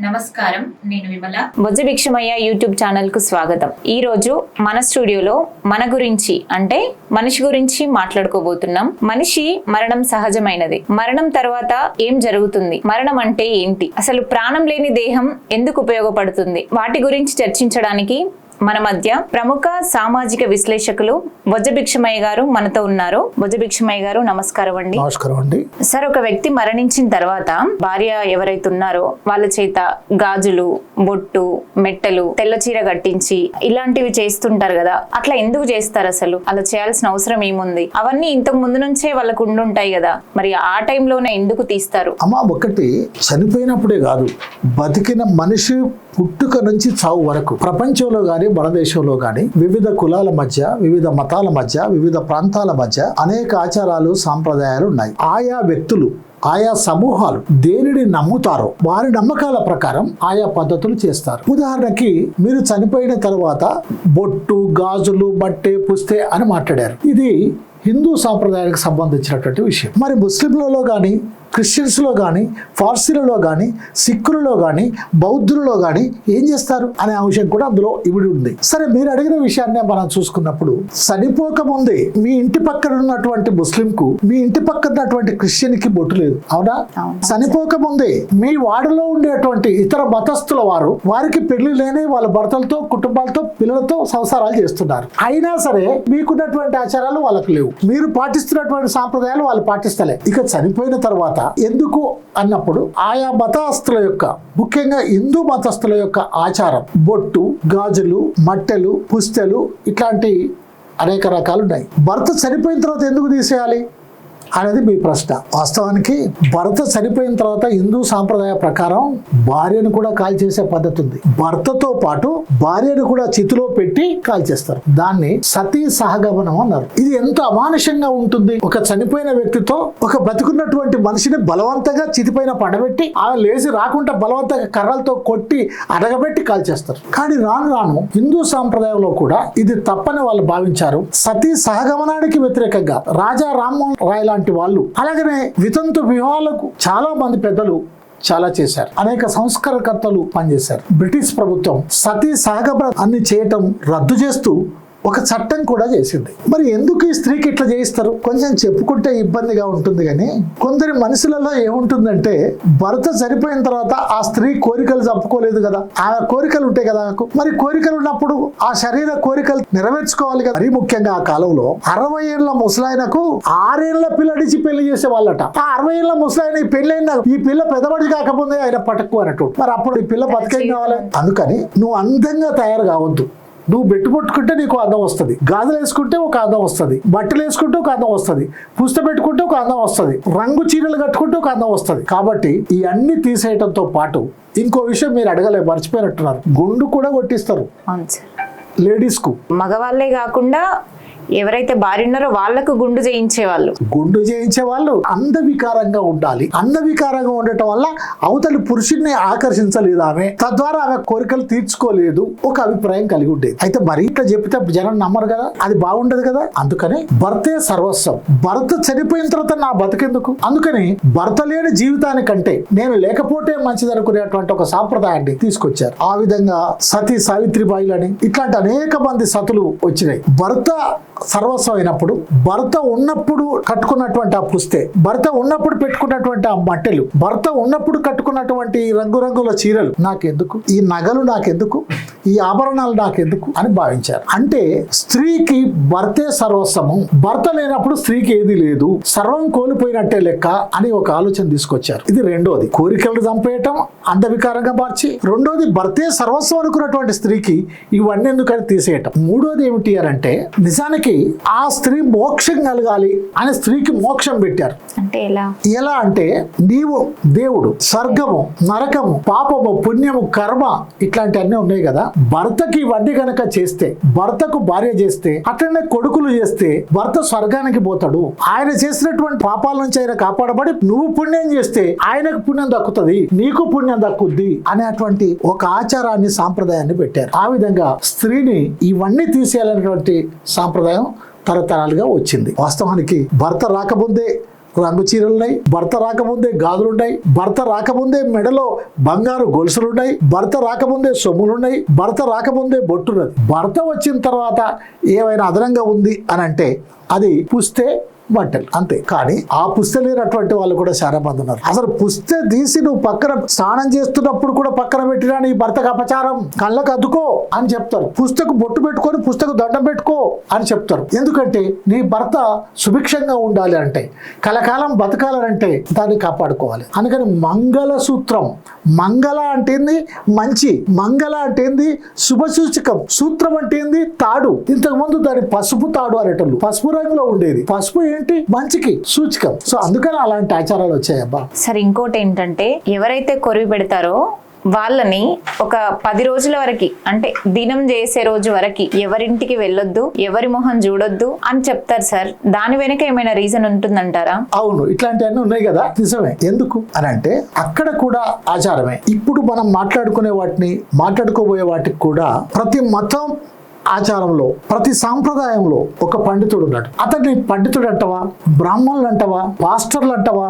నమస్కారం నేను విమల. బొజ్జ భిక్షమయ్య యూట్యూబ్ ఛానల్కు స్వాగతం. ఈ రోజు మన స్టూడియోలో మన గురించి అంటే మనిషి గురించి మాట్లాడుకోబోతున్నాం. మనిషి మరణం సహజమైనది. మరణం తర్వాత ఏం జరుగుతుంది? మరణం అంటే ఏంటి? అసలు ప్రాణం లేని దేహం ఎందుకు ఉపయోగపడుతుంది? వాటి గురించి చర్చించడానికి మన మధ్య ప్రముఖ సామాజిక విశ్లేషకులు బొజ్జ భిక్షమయ్య గారు మనతో ఉన్నారు. బొజ్జ భిక్షమయ్య గారు నమస్కారం అండి. నమస్కారం అండి. సార్ ఒక వ్యక్తి మరణించిన తర్వాత భార్య ఎవరైతే ఉన్నారో వాళ్ళ చేత గాజులు బొట్టు మెట్టలు తెల్ల చీర కట్టించి ఇలాంటివి చేస్తుంటారు కదా అట్లా ఎందుకు చేస్తారు అసలు? అలా చేయాల్సిన అవసరం ఏముంది? అవన్నీ ఇంతకు ముందు నుంచే వాళ్ళకు ఉండుంటాయి కదా మరి ఆ టైంలోనే ఎందుకు తీస్తారు? అమ్మ ఒకటి చనిపోయినప్పుడే కాదు బతికిన మనిషి పుట్టుక నుంచి చావు వరకు ప్రపంచంలో కానీ మన దేశంలో కానీ వివిధ కులాల మధ్య వివిధ మతాల మధ్య వివిధ ప్రాంతాల మధ్య అనేక ఆచారాలు సాంప్రదాయాలు ఉన్నాయి. ఆయా వ్యక్తులు ఆయా సమూహాలు దేనిని నమ్ముతారో వారి నమ్మకాల ప్రకారం ఆయా పద్ధతులు చేస్తారు. ఉదాహరణకి మీరు చనిపోయిన తర్వాత బొట్టు గాజులు బట్టే పుస్తే అని మాట్లాడారు. ఇది హిందూ సాంప్రదాయానికి సంబంధించినటువంటి విషయం. మరి ముస్లింలలో కానీ క్రిస్టియన్స్లో కానీ ఫార్సీలలో కానీ సిక్కులలో కానీ బౌద్ధులలో కానీ ఏం చేస్తారు అనే అంశం కూడా అందులో ఇవిడి ఉంది. సరే మీరు అడిగిన విషయాన్ని మనం చూసుకున్నప్పుడు చనిపోక ముందే మీ ఇంటి పక్కన ఉన్నటువంటి ముస్లింకు మీ ఇంటి పక్కన ఉన్నటువంటి క్రిస్టియన్కి బొట్టు లేదు. అవునా? అవును. చనిపోక ముందే మీ వాడలో ఉండేటువంటి ఇతర మతస్థుల వారు వారికి పెళ్ళి లేని వాళ్ళ భర్తలతో కుటుంబాలతో పిల్లలతో సంసారాలు చేస్తున్నారు. అయినా సరే మీకున్నటువంటి ఆచారాలు వాళ్ళకు లేవు. మీరు పాటిస్తున్నటువంటి సాంప్రదాయాలు వాళ్ళు పాటిస్తలే. ఇక చనిపోయిన తర్వాత ఎందుకు అన్నప్పుడు ఆయా మతస్థుల యొక్క ముఖ్యంగా హిందూ మతస్థుల యొక్క ఆచారం. బొట్టు గాజులు మట్టెలు పుస్తెలు ఇట్లాంటి అనేక రకాలు ఉన్నాయి భర్త చనిపోయిన తర్వాత ఎందుకు తీసేయాలి? అనేది మీ ప్రశ్న. వాస్తవానికి భర్త చనిపోయిన తర్వాత హిందూ సాంప్రదాయ ప్రకారం భార్యను కూడా కాల్చేసే పద్ధతి ఉంది. భర్తతో పాటు భార్యను కూడా చితిలో పెట్టి కాల్చేస్తారు దాన్ని సతీ సహగమనం అన్నారు. ఇది ఎంత అమానుషంగా ఉంటుంది? ఒక చనిపోయిన వ్యక్తితో ఒక బతుకున్నటువంటి మనిషిని బలవంతంగా చితిపైన పడబెట్టి ఆమె లేచి రాకుండా బలవంతంగా కర్రలతో కొట్టి అడగబెట్టి కాల్చేస్తారు కానీ రాను రాను హిందూ సాంప్రదాయంలో కూడా ఇది తప్పని వాళ్ళు భావించారు. సతీ సహగమనానికి వ్యతిరేకంగా రాజా రామ్మోహన్ రాయ్ లాంటి వాళ్ళు. అలాగనే వితంతు వివాహాలకు చాలా మంది పెద్దలు చాలా చేశారు. అనేక సంస్కరణకర్తలు పనిచేశారు. బ్రిటిష్ ప్రభుత్వం సతీ సహగమనం అన్ని చేయటం రద్దు చేస్తూ ఒక చట్టం కూడా చేసింది. మరి ఎందుకు ఈ స్త్రీకి ఇట్లా చేయిస్తారు? కొంచెం చెప్పుకుంటే ఇబ్బందిగా ఉంటుంది కానీ కొందరి మనసులలో ఏముంటుందంటే భర్త చనిపోయిన తర్వాత ఆ స్త్రీ కోరికలు చంపుకోలేదు కదా. ఆ కోరికలు ఉంటాయి కదా నాకు మరి కోరికలు ఉన్నప్పుడు ఆ శరీర కోరికలు నెరవేర్చుకోవాలి కదా. మరీ ముఖ్యంగా ఆ కాలంలో అరవై ఏళ్ళ ముసలాయనకు ఆరేళ్ళ పిల్లడిచి పెళ్ళి చేసే వాళ్ళట ఆ అరవై ఏళ్ళ ముసలాయన ఈ పెళ్ళైన ఈ పిల్ల పెద్దబడి కాకముందే ఆయన పటక్కు అన్నట్టు మరి అప్పుడు ఈ పిల్ల బతికేం కావాలి? అందుకని నువ్వు అందంగా తయారు కావద్దు. నువ్వు బెట్టు పట్టుకుంటే నీకు అందం వస్తుంది. గాజులు వేసుకుంటే ఒక అందం వస్తుంది. బట్టలు వేసుకుంటే ఒక అందం వస్తుంది. పుస్త పెట్టుకుంటే ఒక అందం వస్తుంది. రంగు చీరలు కట్టుకుంటే ఒక అందం వస్తుంది. కాబట్టి ఈ అన్ని తీసేయటంతో పాటు ఇంకో విషయం మీరు అడగలే మర్చిపోయినట్టున్నారు. గుండు కూడా కొట్టిస్తారు. అవును సార్. లేడీస్కు మగవాళ్ళే కాకుండా ఎవరైతే భార్య ఉన్నారో వాళ్ళకు గుండు చేయించేవాళ్ళు. గుండు చేయించే వాళ్ళు అందవికారంగా ఉండాలి. అందవికారంగా ఉండటం వల్ల అవతలి పురుషుడిని ఆకర్షించలేదు ఆమె. తద్వారా ఆమె కోరికలు తీర్చుకోలేదు. ఒక అభిప్రాయం కలిగి ఉండేది. అయితే మరి ఇట్లా చెప్తే జనం నమ్మరు కదా? అది బాగుండదు కదా? అందుకని భర్తే సర్వస్వం. భర్త చనిపోయిన తర్వాత నా బతికెందుకు? అందుకని భర్త లేని జీవితానికంటే నేను లేకపోతే మంచిది అనుకునేటువంటి ఒక సాంప్రదాయాన్ని తీసుకొచ్చారు. ఆ విధంగా సతీ సావిత్రిబాయిలని ఇట్లాంటి అనేక మంది సతులు వచ్చినాయి. భర్త సర్వస్వం అయినప్పుడు భర్త ఉన్నప్పుడు కట్టుకున్నటువంటి ఆ పుస్తే భర్త ఉన్నప్పుడు పెట్టుకున్నటువంటి ఆ మట్టెలు భర్త ఉన్నప్పుడు కట్టుకున్నటువంటి ఈ రంగురంగుల చీరలు నాకెందుకు? ఈ నగలు నాకెందుకు? ఈ ఆభరణాలు నాకెందుకు? అని భావించారు. అంటే స్త్రీకి భర్తే సర్వస్వము భర్త లేనప్పుడు స్త్రీకి ఏది లేదు సర్వం కోల్పోయినట్టే లెక్క అని ఒక ఆలోచన తీసుకొచ్చారు. ఇది రెండోది. కోరికలు చంపేయటం అంధవికారంగా మార్చి రెండోది భర్తే సర్వస్వం అనుకున్నటువంటి స్త్రీకి ఇవన్నీ ఎందుకని తీసేయటం? మూడోది ఏమిటి అని అంటే నిజానికి ఆ స్త్రీ మోక్షం కలగాలి అని స్త్రీకి మోక్షం పెట్టారు. అంటే ఎలా? ఎలా అంటే నీవు దేవుడు స్వర్గము నరకము పాపము పుణ్యము కర్మ ఇట్లాంటివన్నీ ఉన్నాయి కదా. భర్తకి ఇవన్నీ గనక చేస్తే భర్తకు భార్య చేస్తే అట్లనే కొడుకులు చేస్తే భర్త స్వర్గానికి పోతాడు. ఆయన చేసినటువంటి పాపాల నుంచి ఆయన కాపాడబడి నువ్వు పుణ్యం చేస్తే ఆయనకు పుణ్యం దక్కుతుంది నీకు పుణ్యం దక్కుద్ది అనేటువంటి ఒక ఆచారాన్ని సాంప్రదాయాన్ని పెట్టారు. ఆ విధంగా స్త్రీని ఇవన్నీ తీసేయాలనేటువంటి సాంప్రదాయం తరతరాలుగా వచ్చింది. వాస్తవానికి భర్త రాకముందే రంగు చీరలున్నాయి భర్త రాకముందే గాజులున్నాయి భర్త రాకముందే మెడలో బంగారు గొలుసులున్నాయి భర్త రాకముందే సొమ్ములున్నాయి భర్త రాకముందే బొట్టున్నది. భర్త వచ్చిన తర్వాత ఏమైనా అదనంగా ఉంది అని అంటే అది పుస్తే బట్టలు అంతే. కానీ ఆ పుస్తె లేనటువంటి వాళ్ళు కూడా చాలా మంది ఉన్నారు. అసలు పుస్తె తీసి నువ్వు పక్కన స్నానం చేస్తున్నప్పుడు కూడా పక్కన పెట్టినా నీ భర్తకు అపచారం? కళ్ళకు అద్దుకో అని చెప్తారు. పుస్తకు బొట్టు పెట్టుకొని పుస్తకు దండం పెట్టుకో అని చెప్తారు. ఎందుకంటే నీ భర్త సుభిక్షంగా ఉండాలి అంటే కలకాలం బతకాలంటే దాన్ని కాపాడుకోవాలి. అందుకని మంగళ సూత్రం మంగళ అంటేంది మంచి. మంగళ అంటేంది శుభ సూచకం సూత్రం అంటేంది తాడు. ఇంతకు ముందు దాని పసుపు తాడు అనేటోళ్ళు. పసుపు రంగులో ఉండేది. పసుపు ఏంటి? మంచికి సూచకం. సో అందుకని అలాంటి ఆచారాలు వచ్చాయి అబ్బా సరే ఇంకోటి ఏంటంటే ఎవరైతే కొరివి పెడతారో వాళ్ళని ఒక పది రోజుల వరకు అంటే దినం చేసే రోజు వరకు ఎవరింటికి వెళ్ళొద్దు ఎవరి మొహం చూడొద్దు అని చెప్తారు సార్. దాని వెనక ఏమైనా రీజన్ ఉంటుందంటారా? అవును ఇట్లాంటివన్నీ ఉన్నాయి కదా. నిజమే. ఎందుకు? అని అంటే అక్కడ కూడా ఆచారమే. ఇప్పుడు మనం మాట్లాడుకునే వాటిని మాట్లాడుకోబోయే వాటికి కూడా ప్రతి మతం ఆచారంలో ప్రతి సాంప్రదాయంలో ఒక పండితుడు ఉన్నాడు. అతన్ని పండితుడు అంటవా బ్రాహ్మణులు అంటవా పాస్టర్లు అంటవా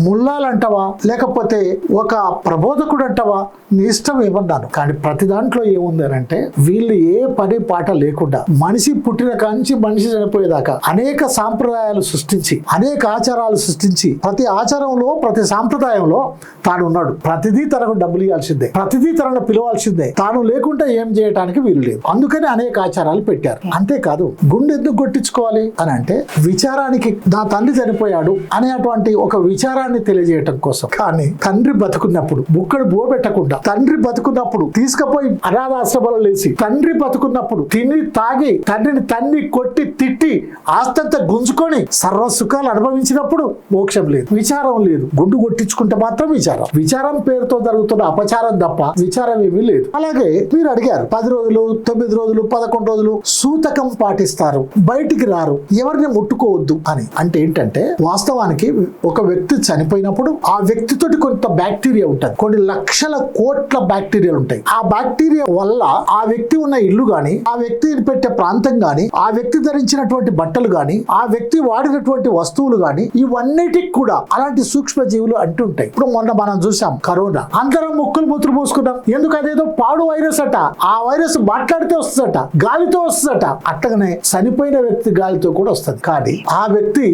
ముల్లాలు అంటవా లేకపోతే ఒక ప్రబోధకుడు అంటవా నీ ఇష్టం ఏమన్నాను. కానీ ప్రతి దాంట్లో ఏముంది అని అంటే వీళ్ళు ఏ పని పాట లేకుండా మనిషి పుట్టిన కాంచి మనిషి చనిపోయేదాకా అనేక సాంప్రదాయాలు సృష్టించి అనేక ఆచారాలు సృష్టించి ప్రతి ఆచారంలో ప్రతి సాంప్రదాయంలో తాను ఉన్నాడు. ప్రతిదీ తనకు డబ్బులు ఇవ్వాల్సిందే. ప్రతిదీ తనను పిలవాల్సిందే. తాను లేకుండా ఏం చేయడానికి వీలు లేదు. అందుకని అనేక ఆచారాలు పెట్టారు. అంతేకాదు గుండె ఎందుకు కొట్టించుకోవాలి? అని అంటే విచారానికి నా తండ్రి చనిపోయాడు అనేటువంటి ఒక విచారాన్ని తెలియజేయటం కోసం. కానీ తండ్రి బతుకున్నప్పుడు బుక్కడు బో పెట్టకుండా తండ్రి బతుకున్నప్పుడు తీసుకుపోయి అనాథాశ్రమాలు లేసి తండ్రి బతుకున్నప్పుడు తిని తాగి తండ్రిని తన్ని కొట్టి తిట్టి ఆస్తంతా గుంజుకొని సర్వ సుఖాలు అనుభవించినప్పుడు మోక్షం లేదు విచారం లేదు. గుండు కొట్టించుకుంటే మాత్రం విచారం. విచారం పేరుతో జరుగుతున్న అపచారం తప్ప విచారం ఏమీ లేదు. అలాగే మీరు అడిగారు పది రోజులు తొమ్మిది రోజులు పదకొండు రోజులు సూతకం పాటిస్తారు బయటికి రారు ఎవరిని ముట్టుకోవద్దు అని. అంటే ఏంటంటే వాస్తవానికి ఒక వ్యక్తి చనిపోయినప్పుడు ఆ వ్యక్తితోటి కొంత బ్యాక్టీరియా ఉంటుంది. కొన్ని లక్షల కోట్ల బ్యాక్టీరియాలు ఉంటాయి. ఆ బ్యాక్టీరియా వల్ల ఆ వ్యక్తి ఉన్న ఇల్లు గాని ఆ వ్యక్తి పెట్టే ప్రాంతం గాని ఆ వ్యక్తి ధరించినటువంటి బట్టలు గాని ఆ వ్యక్తి వాడినటువంటి వస్తువులు గాని ఇవన్నిటికి కూడా అలాంటి సూక్ష్మ జీవులు అంటుంటాయి. ఇప్పుడు మొన్న మనం చూసాం కరోనా. అందరం ముక్కులు మూతులు పోసుకున్నాం ఎందుకు అదేదో పాడు వైరస్ అట. ఆ వైరస్ మాట్లాడితే వస్తుందట గాలితో వస్తుందట. అట్టగానే చనిపోయిన వ్యక్తి గాలితో కూడా వస్తుంది. కానీ ఆ వ్యక్తి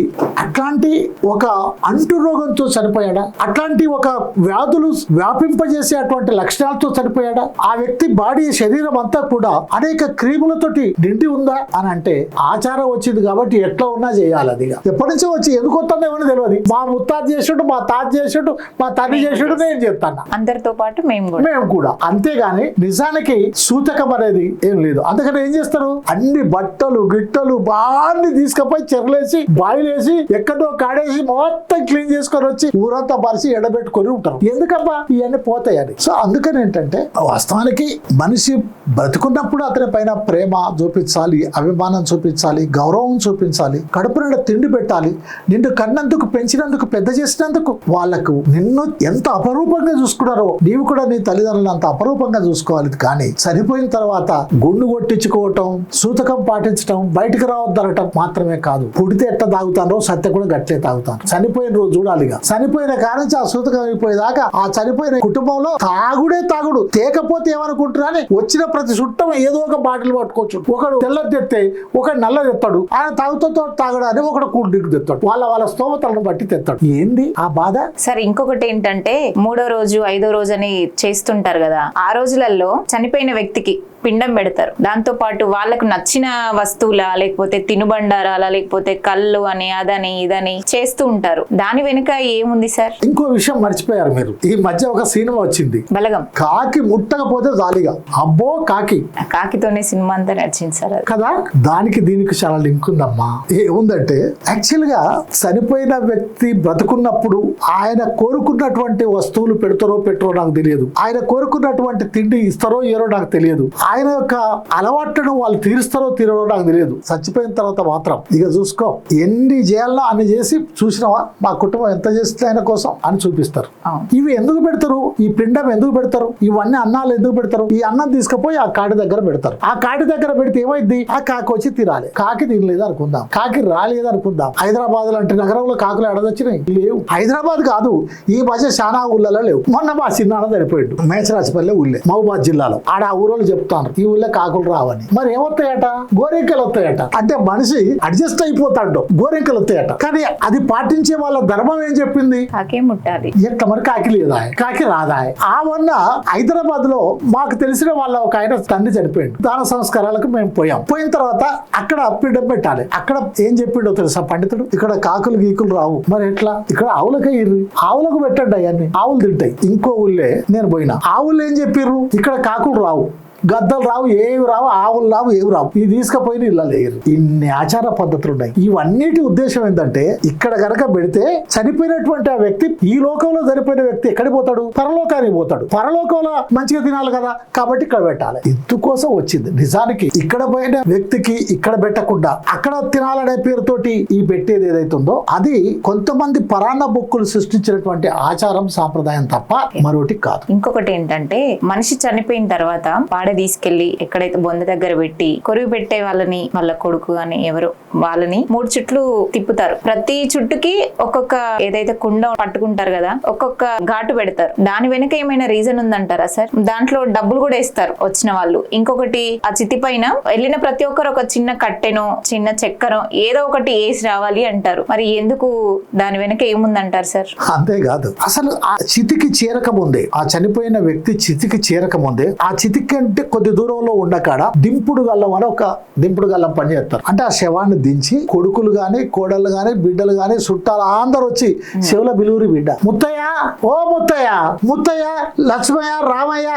అట్లాంటి ఒక అంటు రోగంతో చనిపోయాడా? అట్లాంటి ఒక వ్యాధులు వ్యాపింపజేసే అటువంటి లక్షణాలతో చనిపోయాడా? ఆ వ్యక్తి బాడీ శరీరం అంతా కూడా అనేక క్రీములతోటి నిండి ఉందా అని అంటే ఆచారం వచ్చింది కాబట్టి ఎట్లా ఉన్నా చేయాలి అది. ఎప్పటి నుంచో వచ్చి ఎందుకు వస్తుందో ఏమో తెలియదు. మా ముత్తాత చేసాడు మా తాత చేసాడు మా తండ్రి చేసాడు నేను చెప్తాను అందరితో పాటు మేము కూడా. మేము కూడా. అంతేగాని నిజానికి సూతకం అనేది ఏం లేదు. అందుకని ఏం చేస్తారు? అన్ని బట్టలు గిట్టలు బాగా తీసుకుపోయి చెరలేసి బాయిలేసి ఎక్కడో కాడేసి మొత్తం క్లీన్ చేసుకొని వచ్చి ఊరంతా పరిచి ఎడబెట్టుకొని ఉంటారు. ఎందుకబ్బా? ఇవన్నీ పోతాయని. సో అందుకని ఏంటంటే వాస్తవానికి మనిషి బ్రతుకున్నప్పుడు అతని పైన ప్రేమ చూపించాలి అభిమానం చూపించాలి గౌరవం చూపించాలి కడుపు నిండా తిండి పెట్టాలి నిన్ను కన్నందుకు పెంచినందుకు పెద్ద చేసినందుకు వాళ్ళకు నిన్ను ఎంత అపరూపంగా చూసుకున్నారో నీవు కూడా నీ తల్లిదండ్రులు అంత అపరూపంగా చూసుకోవాలి. కానీ చనిపోయిన తర్వాత గుండు కొట్టించుకోవటం సూతకం పాటించటం బయటకు రావద్దనటం మాత్రమే కాదు. పుడితే ఎట్ట తాగుతానో సత్య కూడా గట్లే తాగుతాను. చనిపోయిన రోజు చూడాలి. చూడాలిగా చనిపోయిన కారించి ఆ సూతకం అయిపోయేదాకా ఆ చనిపోయిన కుటుంబంలో తాగుడే తాగుడు. తేకపోతే ఏమనుకుంటున్నా అని వచ్చిన ప్రతి చుట్టం ఏదో ఒక బాటిల్ పట్టుకోవచ్చు ఒకడు తెల్లది తెస్తే ఒకడు నల్ల తెస్తాడు ఆయన తాగుతో తాగడాన్ని ఒకడు కూల్ డ్రింక్ తెస్తాడు వాళ్ళ వాళ్ళ స్తోమతలను బట్టి తెస్తాడు ఏంది ఆ బాధ? సరే ఇంకొకటి ఏంటంటే మూడో రోజు ఐదో రోజు అని చేస్తుంటారు కదా. ఆ రోజులలో చనిపోయిన వ్యక్తికి పిండం పెడతారు. దాంతో పాటు వాళ్ళకు నచ్చిన వస్తువుల లేకపోతే తినుబండారాల లేకపోతే కళ్ళు అని అదని ఇదని చేస్తూ ఉంటారు. దాని వెనుక ఏముంది సార్? ఇంకో విషయం మర్చిపోయారు మీరు. ఈ మధ్య ఒక సినిమా వచ్చింది. బలగం. కాకి ముట్టకపోతే జాలిగా. అబ్బో కాకి. కాకితోనే సినిమా అంతా నడిచింది సార్ కదా? దానికి దీనికి చాలా లింక్ ఉందమ్మా. ఏముందంటే యాక్చువల్గా చనిపోయిన వ్యక్తి బ్రతుకున్నప్పుడు ఆయన కోరుకున్నటువంటి వస్తువులు పెడతారో పెట్టరో నాకు తెలియదు. ఆయన కోరుకున్నటువంటి తిండి ఇస్తారో ఏరో నాకు తెలియదు. ఆయన యొక్క అలవాట్లను వాళ్ళు తీరుస్తారో తీరో నాకు తెలియదు. చచ్చిపోయిన తర్వాత మాత్రం. ఇక చూసుకో ఎన్ని చేయాలో అన్ని చేసి చూసినావా? మా కుటుంబం ఎంత చేస్తే ఆయన కోసం అని చూపిస్తారు. ఇవి ఎందుకు పెడతారు? ఈ పిండం ఎందుకు పెడతారు? ఇవన్నీ అన్నాలు ఎందుకు పెడతారు? ఈ అన్నం తీసుకుపోయి ఆ కాడి దగ్గర పెడతారు. ఆ కాడి దగ్గర పెడితే ఏమైంది ఆ కాకి వచ్చి తినాలి. కాకి తినలేదు అనుకుందాం. కాకి రాలేదు అనుకుందాం. హైదరాబాద్ లాంటి నగరంలో కాకులు ఎడదొచ్చినాయి? లేవు. హైదరాబాద్ కాదు ఈ మధ్య చాలా ఊళ్ళలో లేవు. మొన్న మా చిన్నాన్న సరిపోయాడు మేచరాజపల్లి ఊళ్ళే మహబూబాద్ జిల్లాలో. ఆడ ఆ ఊరోళ్ళు చెప్తాను. ఈ ఊళ్ళో కాకులు రావని. మరి ఏమొస్తాయట? గోరెంకలు వస్తాయట అంటే మనిషి అడ్జస్ట్ అయిపోతాడు. గోరెంకలు వస్తాయట కానీ అది పాటించే వాళ్ళ ధర్మం ఏం చెప్పింది? కాకే ముట్టాలి. మరి కాకి లేదా? కాకి రాదా? ఆ వల్ల హైదరాబాద్లో మాకు తెలిసిన వాళ్ళ ఒక ఆయన తండ్రి చనిపోయిండు. దాన సంస్కారాలకు మేము పోయాం. పోయిన తర్వాత అక్కడ పిండం పెట్టాలి. అక్కడ ఏం చెప్పిండో తెలుసా పండితుడు? ఇక్కడ కాకులు గీకులు రావు. మరి ఎట్లా? ఇక్కడ ఆవులకే ఇర్రి. ఆవులకు పెట్టండి అవన్నీ ఆవులు తింటాయి. ఇంకో ఊళ్ళే నేను పోయినా. ఆవులు ఏం చెప్పిర్రు? ఇక్కడ కాకులు రావు. గద్దలు రావు ఏవి రావు ఆవులు రావు ఏవి రావు. ఇది తీసుకుపోయిన ఇళ్ళ లేరు ఇన్ని ఆచార పద్ధతులు ఉన్నాయి ఇవన్నిటి ఉద్దేశం ఏంటంటే ఇక్కడ గనక పెడితే చనిపోయినటువంటి ఆ వ్యక్తి ఈ లోకంలో చనిపోయిన వ్యక్తి ఎక్కడికి పోతాడు? పరలోకానికి పోతాడు. పరలోకంలో మంచిగా తినాలి కదా? కాబట్టి ఇక్కడ పెట్టాలి. ఇందుకోసం వచ్చింది? నిజానికి ఇక్కడ పోయిన వ్యక్తికి ఇక్కడ పెట్టకుండా అక్కడ తినాలనే పేరుతోటి ఈ పెట్టేది ఏదైతుందో అది కొంతమంది పరాన్న బొక్కులు సృష్టించినటువంటి ఆచారం సాంప్రదాయం తప్ప మరొకటి కాదు. ఇంకొకటి ఏంటంటే మనిషి చనిపోయిన తర్వాత పాడే తీసుకెళ్ళి ఎక్కడైతే బొంద దగ్గర పెట్టి కొరివి పెట్టే వాళ్ళని వాళ్ళ కొడుకు అని ఎవరు వాళ్ళని మూడు చుట్లు తిప్పుతారు. ప్రతి చుట్టుకి ఒక్కొక్క ఏదైతే కుండ పట్టుకుంటారు కదా ఒక్కొక్క ఘాటు పెడతారు. దాని వెనుక ఏమైనా రీజన్ ఉందంటారా సార్? దాంట్లో డబ్బులు కూడా ఇస్తారు వచ్చిన వాళ్ళు. ఇంకొకటి ఆ చితి పైన వెళ్ళిన ప్రతి ఒక్కరు ఒక చిన్న కట్టెనో చిన్న చక్కెరో ఏదో ఒకటి వేసి రావాలి అంటారు. మరి ఎందుకు దాని వెనుక ఏముందంటారు సార్? అంతేకాదు. అసలు ఆ చితికి చీరకముందే ఆ చనిపోయిన వ్యక్తి చితికి చీరకముందే ఆ చితికి అంటే కొద్ది దూరంలో ఉండకాడ దింపుడు గల్లం అని ఒక దింపుడు గల్లం పని చేస్తారు. అంటే ఆ శవాన్ని దించి కొడుకులు గాని కోడళ్ళు గాని బిడ్డలు గాని చుట్టాలు అందరు వచ్చి శివుల బిలువురి బిడ్డ. ముత్తయ్య ఓ ముత్తయ్య ముత్తయ్య లక్ష్మయ్య రామయ్య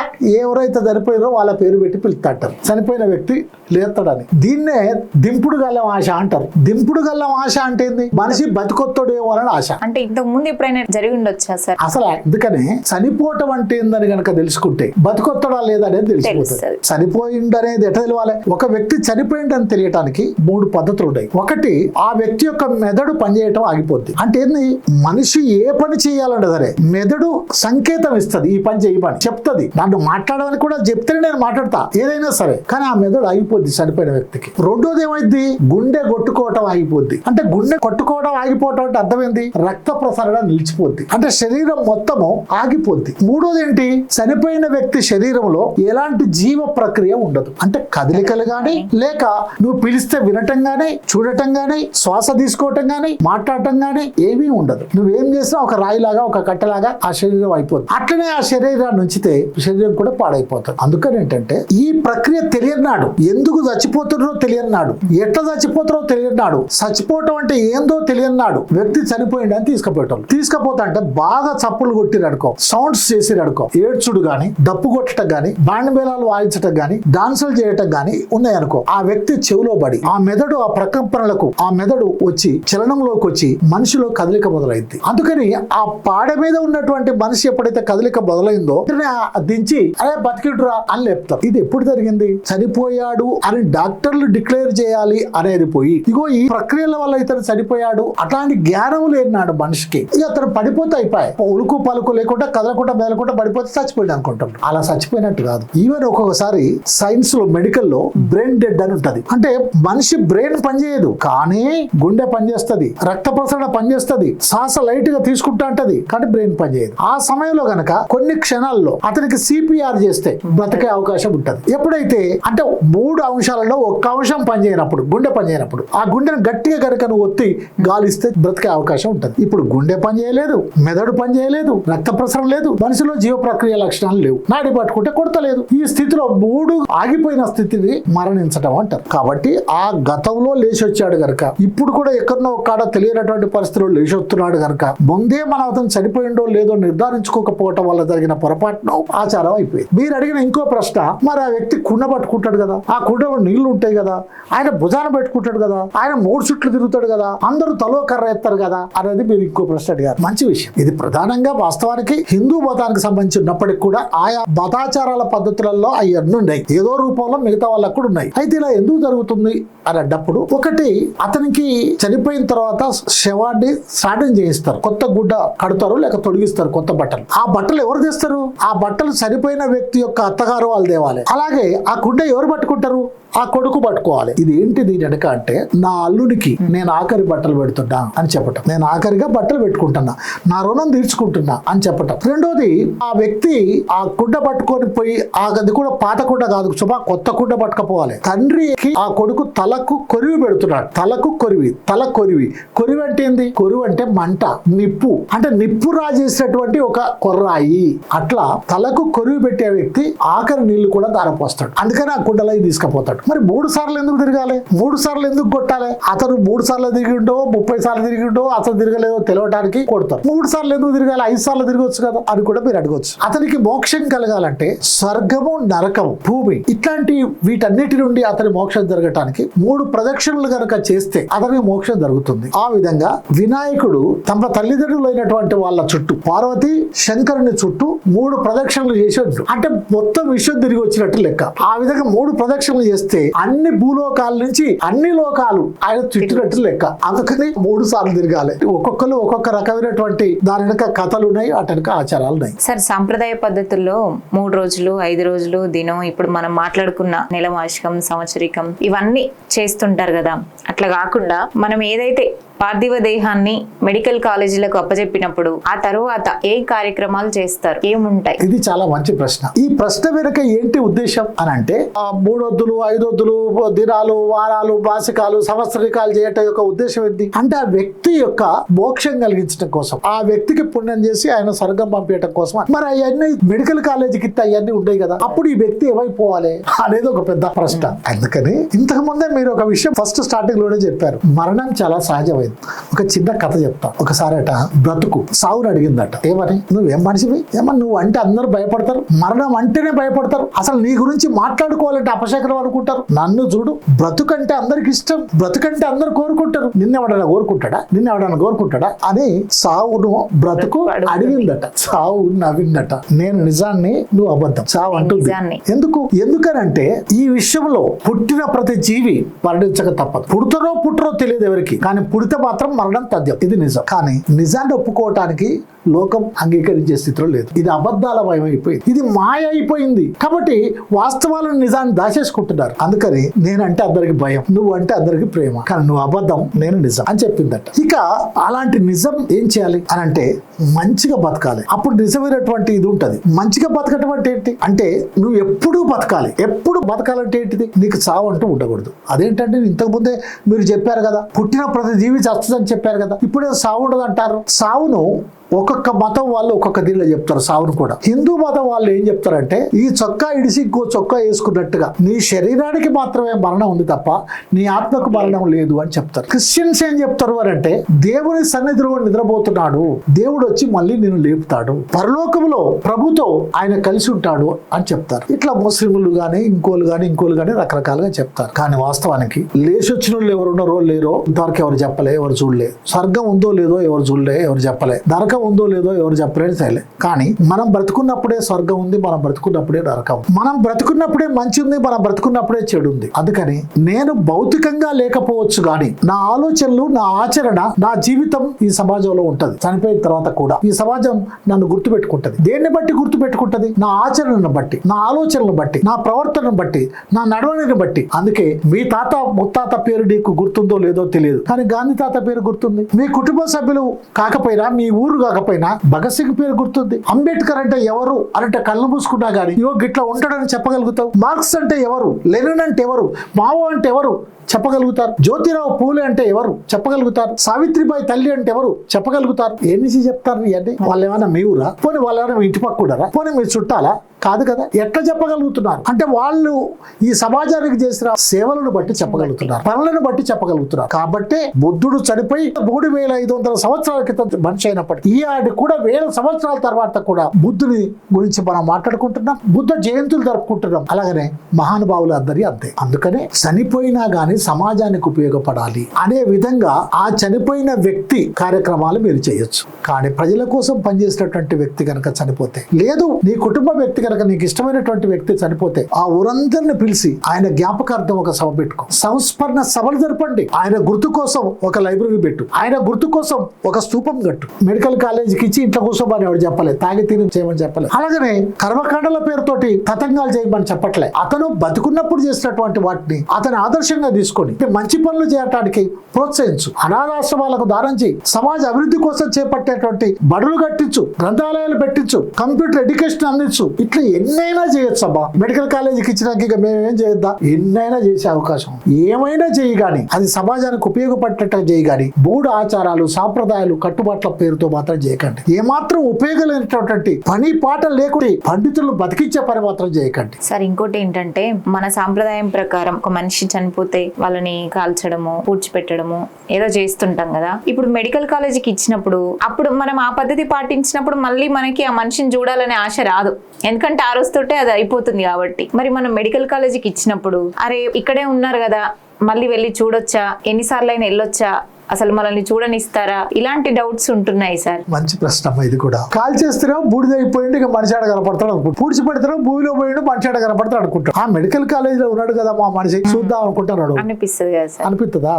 ఎవరైతే చనిపోయారో వాళ్ళ పేరు పెట్టి పిలుస్తాంటారు చనిపోయిన వ్యక్తి లేస్తాడని. దీన్నే దింపుడు గల్లం ఆశ అంటారు. దింపుడు గల్లం ఆశ అంటే ఏంది? మనిషి బతికొత్తడేమో అని ఆశ. అంటే ఇంతకు ముందు ఎప్పుడైనా జరిగి ఉండొచ్చా సార్? అసలు అందుకనే చనిపోవటం అంటే ఏందని గనక తెలుసుకుంటే బతుకొత్తడా లేదా అనేది తెలిసిపోతుంది చనిపోయిండు అనేది ఎట్లా తెలియాలి ఒక వ్యక్తి చనిపోయిండని తెలియటానికి మూడు పద్ధతులు ఉన్నాయి ఒకటి ఆ వ్యక్తి యొక్క మెదడు పనిచేయటం ఆగిపోద్ది. అంటే ఏంది? మనిషి ఏ పని చేయాలంటే సరే మెదడు సంకేతం ఇస్తుంది ఈ పని చేయి పని. చెప్తుంది. నన్ను మాట్లాడడానికి కూడా చెప్తేనే నేను మాట్లాడతా. ఏదైనా సరే. కానీ ఆ మెదడు ఆగిపోద్ది చనిపోయిన వ్యక్తికి. రెండోది ఏమైంది గుండె కొట్టుకోవటం ఆగిపోద్ది. అంటే గుండె కొట్టుకోవడం ఆగిపోవటం అంటే అర్థమైంది? రక్త ప్రసరణ నిలిచిపోద్ది. అంటే శరీరం మొత్తము ఆగిపోద్ది. మూడోది ఏంటి? చనిపోయిన వ్యక్తి శరీరంలో ఎలాంటి జీవ ప్రక్రియ ఉండదు. అంటే కదలికలు గాని లేక నువ్వు పిలిస్తే వినటం గాని చూడటం గాని శ్వాస తీసుకోవటం గాని మాట్లాడటం గాని ఏమీ ఉండదు. నువ్వేం చేసినా ఒక రాయిలాగా ఒక కట్టెలాగా ఆ శరీరం అయిపోతుంది అట్లనే ఆ శరీరాన్ని ఉంచితే శరీరం కూడా పాడైపోతుంది. అందుకని ఏంటంటే ఈ ప్రక్రియ తెలియనాడు ఎందుకు చచ్చిపోతున్నారో తెలియనాడు ఎట్లా చచ్చిపోతారో తెలియనాడు చచ్చిపోవటం అంటే ఏందో తెలియనాడు వ్యక్తి చనిపోయింది అని తీసుకుపోయటం తీసుకుపోతా అంటే బాగా చప్పులు కొట్టిరడుకో సౌండ్స్ చేసిరడుకో ఏడ్చుడు గాని డప్పు కొట్టడం గాని బాండ్ మేళాలు వాయించటం గాని డాన్సులు చేయటం గాని ఉన్నాయనుకో ఆ వ్యక్తి చెవిలో పడి ఆ మెదడు ఆ ప్రకంపనలకు ఆ మెదడు వచ్చి చలనంలోకి వచ్చి మనిషిలో కదలిక మొదలైంది. అందుకని ఆ పాడ మీద ఉన్నటువంటి మనిషి ఎప్పుడైతే కదలిక మొదలైందో ఆ దించి అరే బతికిడురా అని లేపుతారు. ఇది ఎప్పుడు జరిగింది? చనిపోయాడు అని డాక్టర్లు డిక్లేర్ చేయాలి అనేది పోయి ఇగో ఈ ప్రక్రియల వల్ల ఇతను చనిపోయాడు అట్లాంటి జ్ఞానం లేనాడు మనిషికి ఇక అతను పడిపోతే అయిపోయాయి. ఉలుకు పలుకు లేకుండా కదలకుండా మెదలకుండా పడిపోతే చచ్చిపోయాడు అనుకుంటాం అలా చచ్చిపోయినట్టు కాదు. ఈవెన్ ఒక్కొక్కసారి సైన్స్లో మెడికల్లో బ్రెయిన్ డెడ్ అని ఉంటది. అంటే మనిషి బ్రెయిన్ పనిచేయదు కానీ గుండె పనిచేస్తుంది రక్త ప్రసరణ పనిచేస్తుంది శ్వాస లైట్గా తీసుకుంటా ఉంటది కానీ బ్రెయిన్ పనిచేయదు. ఆ సమయంలో గనక కొన్ని క్షణాల్లో అతనికి సిపిఆర్ చేస్తే బ్రతికే అవకాశం ఉంటది. ఎప్పుడైతే అంటే మూడు అంశాలలో ఒక్క అంశం పనిచేయనప్పుడు గుండె పనిచేయనప్పుడు ఆ గుండెను గట్టిగా కనుక నువ్వు ఒత్తి గాలిస్తే బ్రతికే అవకాశం ఉంటది. ఇప్పుడు గుండె పని చేయలేదు మెదడు పని చేయలేదు రక్త ప్రసరణ లేదు మనిషిలో జీవ ప్రక్రియ లక్షణాలు లేవు. నాడి పట్టుకుంటే కొడతలేదు. ఈ స్థితి స్థితిలో మూడు ఆగిపోయిన స్థితిని మరణించడం అంటారు. కాబట్టి ఆ గతంలో లేచి వచ్చాడు గనక ఇప్పుడు కూడా ఎక్కడో కాడ తెలియనటువంటి పరిస్థితిలో లేచి వస్తున్నాడు గనక ముందే మనం అతను చనిపోయిండో లేదో నిర్ధారించుకోకపోవటం వల్ల జరిగిన పొరపాటును ఆచారం అయిపోయింది. మీరు అడిగిన ఇంకో ప్రశ్న మరి ఆ వ్యక్తి కుండ పట్టుకుంటాడు కదా? ఆ కుండలో నీళ్ళు ఉంటాయి కదా? ఆయన భుజాన పెట్టుకుంటాడు కదా? ఆయన మూడు చుట్లు తిరుగుతాడు కదా? అందరూ తలో కర్ర ఎత్తారు కదా? అనేది మీరు ఇంకో ప్రశ్న అడిగారు. మంచి విషయం. ఇది ప్రధానంగా వాస్తవానికి హిందూ మతానికి సంబంధించి ఉన్నప్పటికీ కూడా ఆయా మతాచారాల పద్ధతులలో అవన్నీ ఉన్నాయి ఏదో రూపంలో మిగతా వాళ్ళకు కూడా ఉన్నాయి. అయితే ఇలా ఎందుకు జరుగుతుంది అని అన్నప్పుడు ఒకటి అతనికి చనిపోయిన తర్వాత శవాన్ని స్నానం చేయిస్తారు. కొత్త గుడ్డ కడతారు లేక తొడిగిస్తారు కొత్త బట్టలు. ఆ బట్టలు ఎవరు తెస్తారు? ఆ బట్టలు చనిపోయిన వ్యక్తి యొక్క అత్తగారు వాళ్ళు దేవాలి అలాగే ఆ గుడ్డ ఎవరు పట్టుకుంటారు? ఆ కొడుకు పట్టుకోవాలి. ఇది ఏంటి దీని వెనక అంటే నా అల్లుడికి నేను ఆఖరి బట్టలు పెడుతున్నా అని చెప్పటం. నేను ఆఖరిగా బట్టలు పెట్టుకుంటున్నా. నా రుణం తీర్చుకుంటున్నా అని చెప్పటం. రెండోది ఆ వ్యక్తి ఆ గుడ్డ పట్టుకొని పోయి ఆ అది కూడా పాత కుండ కాదు సుమా కొత్త కుండ పట్టుకపోవాలి. తండ్రికి ఆ కొడుకు తలకు కొరివి పెడుతున్నాడు. తలకు కొరివి తల కొరివి. కొరివి అంటే ఏంది? కొరివి అంటే మంట నిప్పు. అంటే నిప్పు రాజేసినటువంటి ఒక కొర్రాయి. అట్లా తలకు కొరివి పెట్టే వ్యక్తి ఆఖరి నీళ్ళు కూడా దారపోస్తాడు అందుకని ఆ కుండలో తీసుకుపోతాడు. మరి మూడు సార్లు ఎందుకు తిరగాలి? మూడు సార్లు ఎందుకు కొట్టాలి? అతను మూడు సార్లు తిరిగిండో ముప్పై సార్లు తిరిగిండో అతను తిరగలేదో తెలవడానికి కొడతారు మూడు సార్లు ఎందుకు తిరగాలి? ఐదు సార్లు తిరగవచ్చు కదా అని కూడా మీరు అడగవచ్చు అతనికి మోక్షం కలగాలంటే స్వర్గము నరకము భూమి ఇట్లాంటి వీటన్నిటి నుండి అతని మోక్షం జరగటానికి మూడు ప్రదక్షిణలు గనక చేస్తే అతని మోక్షం జరుగుతుంది. ఆ విధంగా వినాయకుడు తమ తల్లిదండ్రులైనటువంటి వాళ్ళ చుట్టూ పార్వతి శంకరుని చుట్టూ మూడు ప్రదక్షిణలు చేసేట్లు అంటే మొత్తం విశ్వం తిరిగి వచ్చినట్టు లెక్క. ఆ విధంగా మూడు ప్రదక్షిణలు చేస్తే అన్ని భూలోకాల నుంచి అన్ని లోకాలు ఆయన చుట్టినట్టు లెక్క. అందుకని మూడు సార్లు తిరగాలి. ఒక్కొక్కరు ఒక్కొక్క రకమైనటువంటి దాని వెనక కథలు ఉన్నాయి అటు వెనక ఆచారాలు ఉన్నాయి. సార్ సాంప్రదాయ పద్ధతుల్లో మూడు రోజులు ఐదు రోజులు దినం ఇప్పుడు మనం మాట్లాడుకున్న నెల వార్షికం సంవత్సరికం ఇవన్నీ చేస్తుంటారు కదా. అట్లా కాకుండా మనం ఏదైతే పార్థివ దేహాన్ని మెడికల్ కాలేజీలకు అప్పచెప్పినప్పుడు ఆ తరువాత ఏ కార్యక్రమాలు చేస్తారు? ఏముంటాయి? ఇది చాలా మంచి ప్రశ్న. ఈ ప్రశ్న వెనుక ఏంటి ఉద్దేశం అని అంటే ఆ మూడొద్దులు ఐదొద్దులు దినాలు వారాలు మాసికాలు సంవత్సరికాలు చేయటం యొక్క ఉద్దేశం ఏంటి? అంటే ఆ వ్యక్తి యొక్క మోక్షం కలిగించడం కోసం ఆ వ్యక్తికి పుణ్యం చేసి ఆయన స్వర్గం పంపించడం కోసం మరి అవన్నీ మెడికల్ కాలేజీకి అవన్నీ ఉంటాయి కదా అప్పుడు ఈ వ్యక్తి ఏమైపోవాలి? అనేది ఒక పెద్ద ప్రశ్న. అందుకని ఇంతకు ముందే మీరు ఒక విషయం ఫస్ట్ స్టార్టింగ్ లోనే చెప్పారు. మరణం చాలా సహజమైంది. ఒక చిన్న కథ చెప్తా. ఒకసారట బ్రతుకు. సావుని అడిగిందట. ఏమని? నువ్వేం మనిషివి? ఏమని? నువ్వు అంటే అందరూ భయపడతారు. మరణం అంటేనే భయపడతారు. అసలు నీ గురించి మాట్లాడుకోవాలంటే అపశకరం అనుకుంటారు. నన్ను చూడు. బ్రతుకంటే అందరికి ఇష్టం. బ్రతుకంటే అందరు కోరుకుంటారు. నిన్నెవడన్నా కోరుకుంటాడా? నిన్నెవడన్నా కోరుకుంటాడా? అని సావును బ్రతుకు అడిగిందట. సావు నవ్విందట. నేను నిజాన్ని నువ్వు అబద్ధం. సావు అంటుంది. ఎందుకు? ఎందుకనంటే ఈ విషయంలో పుట్టిన ప్రతి జీవి మరణించక తప్పదు. పుట్టరో పుట్టరో తెలియదు ఎవరికి. కానీ పుడితే మాత్రం మరణం తథ్యం. ఇది నిజం. కానీ నిజాన్ని ఒప్పుకోవటానికి లోకం అంగీకరించే స్థితిలో లేదు. ఇది అబద్ధాల భయం అయిపోయింది ఇది మాయ అయిపోయింది కాబట్టి వాస్తవాలను నిజాన్ని దాచేసుకుంటున్నారు. అందుకని నేనంటే అందరికి భయం నువ్వు అంటే అందరికి ప్రేమ. కానీ నువ్వు అబద్ధం నేను నిజం అని చెప్పిందట. ఇక అలాంటి నిజం ఏం చేయాలి అని అంటే మంచిగా బతకాలి. అప్పుడు నిజమైనటువంటి ఇది ఉంటది. మంచిగా బతకటం అంటే ఏంటి? అంటే నువ్వు ఎప్పుడూ బతకాలి. ఎప్పుడు బతకాలంటే ఏంటిది? నీకు చావు అంటూ ఉండకూడదు. అదేంటంటే ఇంతకు ముందే మీరు చెప్పారు కదా పుట్టిన ప్రతి జీవి చస్తుందని చెప్పారు కదా. ఇప్పుడే సావు ఉండదు అంటారు సావును ఒక్కొక్క మతం వాళ్ళు ఒక్కొక్క దీనిలో చెప్తారు సావును కూడా. హిందూ మతం వాళ్ళు ఏం చెప్తారంటే ఈ చొక్కా ఇడిసి ఇంకో చొక్కా వేసుకున్నట్టుగా నీ శరీరానికి మాత్రమే మరణం ఉంది తప్ప నీ ఆత్మకు మరణం లేదు అని చెప్తారు. క్రిస్టియన్స్ ఏం చెప్తారు అని అంటే దేవుని సన్నిధిలో నిద్రపోతున్నాడు దేవుడు వచ్చి మళ్ళీ నేను లేపుతాడు పరలోకంలో ప్రభుతో ఆయన కలిసి ఉంటాడు అని చెప్తారు. ఇట్లా ముస్లింలు కానీ ఇంకోలు కానీ ఇంకోలు కానీ రకరకాలుగా చెప్తారు. కానీ వాస్తవానికి లేచి వచ్చిన వాళ్ళు ఎవరు ఉన్నారో లేరో ఇంతవరకు ఎవరు చెప్పలే ఎవరు చూడలే. స్వర్గం ఉందో లేదో ఎవరు చూడలే ఎవరు చెప్పలే. నరకం ఉందో లేదో ఎవరు చెప్పలేదు సరే కానీ మనం బ్రతుకున్నప్పుడే స్వర్గం ఉంది మనం బ్రతుకున్నప్పుడే నరకం. మనం బ్రతుకున్నప్పుడే మంచి ఉంది మనం బ్రతుకున్నప్పుడే చెడు ఉంది. అందుకని నేను భౌతికంగా లేకపోవచ్చు కానీ నా ఆలోచనలు నా ఆచరణ నా జీవితం ఈ సమాజంలో ఉంటది. చనిపోయిన తర్వాత కూడా ఈ సమాజం నన్ను గుర్తుపెట్టుకుంటది. దేన్ని బట్టి గుర్తు పెట్టుకుంటది నా ఆచరణను బట్టి నా ఆలోచనను బట్టి నా ప్రవర్తనను బట్టి నా నడవడిని బట్టి. అందుకే మీ తాత ముత్తాత పేరు నీకు గుర్తుందో లేదో తెలియదు. కానీ గాంధీ తాత పేరు గుర్తుంది. మీ కుటుంబ సభ్యులు కాకపోయినా మీ ఊరు కాకపోయినా భగత్ సింగ్ పేరు గుర్తుంది. అంబేద్కర్ అంటే ఎవరు అంటే కళ్ళు మూసుకున్నా గానీ ఇవో గిట్లా ఉంటాడని చెప్పగలుగుతావు. మార్క్స్ అంటే ఎవరు? లెనిన్ అంటే ఎవరు? మావో అంటే ఎవరు? చెప్పగలుగుతారు. జ్యోతిరావు పూలే అంటే ఎవరు? చెప్పగలుగుతారు. సావిత్రిబాయి తల్లి అంటే ఎవరు? చెప్పగలుగుతారు. ఏమిసి చెప్తారు ఇవన్నీ? వాళ్ళు ఏమైనా మీ ఊరా? పోనీ వాళ్ళు ఏమైనా మీ ఇంటి పక్కూడరా పోనీ మీరు చుట్టాలా? కాదు కదా? ఎట్లా చెప్పగలుగుతున్నారు? అంటే వాళ్ళు ఈ సమాజానికి చేసిన సేవలను బట్టి చెప్పగలుగుతున్నారు పనులను బట్టి చెప్పగలుగుతున్నారు. కాబట్టి బుద్ధుడు చనిపోయి మూడు వేల ఐదు వందల సంవత్సరాల క్రితం మనిషి అయినప్పటికీ ఈ ఆడి కూడా వేల సంవత్సరాల తర్వాత కూడా బుద్ధుని గురించి మనం మాట్లాడుకుంటున్నాం బుద్ధ జయంతులు జరుపుకుంటున్నాం. అలాగనే మహానుభావులు అందరి అంతే. అందుకనే చనిపోయినా గానీ సమాజానికి ఉపయోగపడాలి అనే విధంగా ఆ చనిపోయిన వ్యక్తి కార్యక్రమాలు మీరు చేయొచ్చు. కానీ ప్రజల కోసం పనిచేసినటువంటి వ్యక్తి కనుక చనిపోతే లేదు నీ కుటుంబ వ్యక్తి కనుక నీకు ఇష్టమైనటువంటి వ్యక్తి చనిపోతే ఆ ఊరందరిని పిలిచి ఆయన జ్ఞాపకార్థం ఒక సభ పెట్టుకో. సంస్మరణ సభలు జరపండి. ఆయన గుర్తు కోసం ఒక లైబ్రరీ పెట్టు. ఆయన గుర్తు కోసం ఒక స్తూపం కట్టు. మెడికల్ కాలేజీకి ఇచ్చి ఇంట్లో కూర్చోమని ఎవరు చెప్పలేదు తాగి తిని చేయమని చెప్పలేదు అలాగనే కర్మకాండల పేరుతోటి తతంగాలు చేయమని చెప్పట్లే. అతను బతుకున్నప్పుడు చేసినటువంటి వాటిని అతని ఆదర్శంగా తీసుకొని మంచి పనులు చేయటానికి ప్రోత్సహించు. అనాథాశ్రమాలకు దానం చేయి. సమాజ అభివృద్ధి కోసం చేపట్టేటువంటి బడులు కట్టించు. గ్రంథాలయాలు పెట్టించు. కంప్యూటర్ ఎడ్యుకేషన్ అందించు. ఇట్లా ఎన్నైనా చేయొచ్చు అబ్బా మెడికల్ కాలేజీకి ఇచ్చినాక ఇక మేమేం చేయొద్దా? ఎన్నైనా చేసే అవకాశం. ఏమైనా చేయి కానీ అది సమాజానికి ఉపయోగపడేటట్టు చేయి కానీ మూడు ఆచారాలు సాంప్రదాయాలు కట్టుబాట్ల పేరుతో మాత్రం చేయకండి. ఏమాత్రం ఉపయోగలేనటువంటి పని పాట లేకుండా పండితులు బతికించే పని మాత్రం చేయకండి. సార్ ఇంకోటి ఏంటంటే మన సాంప్రదాయం ప్రకారం ఒక మనిషి చనిపోతే వాళ్ళని కాల్చడము పూడ్చిపెట్టడము ఏదో చేస్తుంటాం కదా. ఇప్పుడు మెడికల్ కాలేజీకి ఇచ్చినప్పుడు అప్పుడు మనం ఆ పద్ధతి పాటించినప్పుడు మళ్ళీ మనకి ఆ మనిషిని చూడాలనే ఆశ రాదు. ఎందుకంటే ఆ రోజుతోటే అది అయిపోతుంది కాబట్టి. మరి మనం మెడికల్ కాలేజీకి ఇచ్చినప్పుడు అరే ఇక్కడే ఉన్నారు కదా మళ్ళీ వెళ్ళి చూడొచ్చా? ఎన్నిసార్లు అయినా వెళ్ళొచ్చా? అసలు మనల్ని చూడనిస్తారా? ఇలాంటి డౌట్స్ ఉంటున్నాయి సార్. మంచి ప్రశ్న ఇది కూడా. కాల్ చేస్తేనేమో బూడిద అయిపోయింది ఇక మనిషి ఆడ కనపడతాడు అనుకుంటా. పూడ్చి పెడితేనే భూమిలో పోయిండు మనిషి ఆడ కనపడతాడు అనుకుంటా. ఆ మెడికల్ కాలేజీలో ఉన్నాడు కదా మా మనిషి చూద్దాం అనుకుంటున్నాడు అనిపిస్తుంది కదా సార్. అనిపిస్తుందా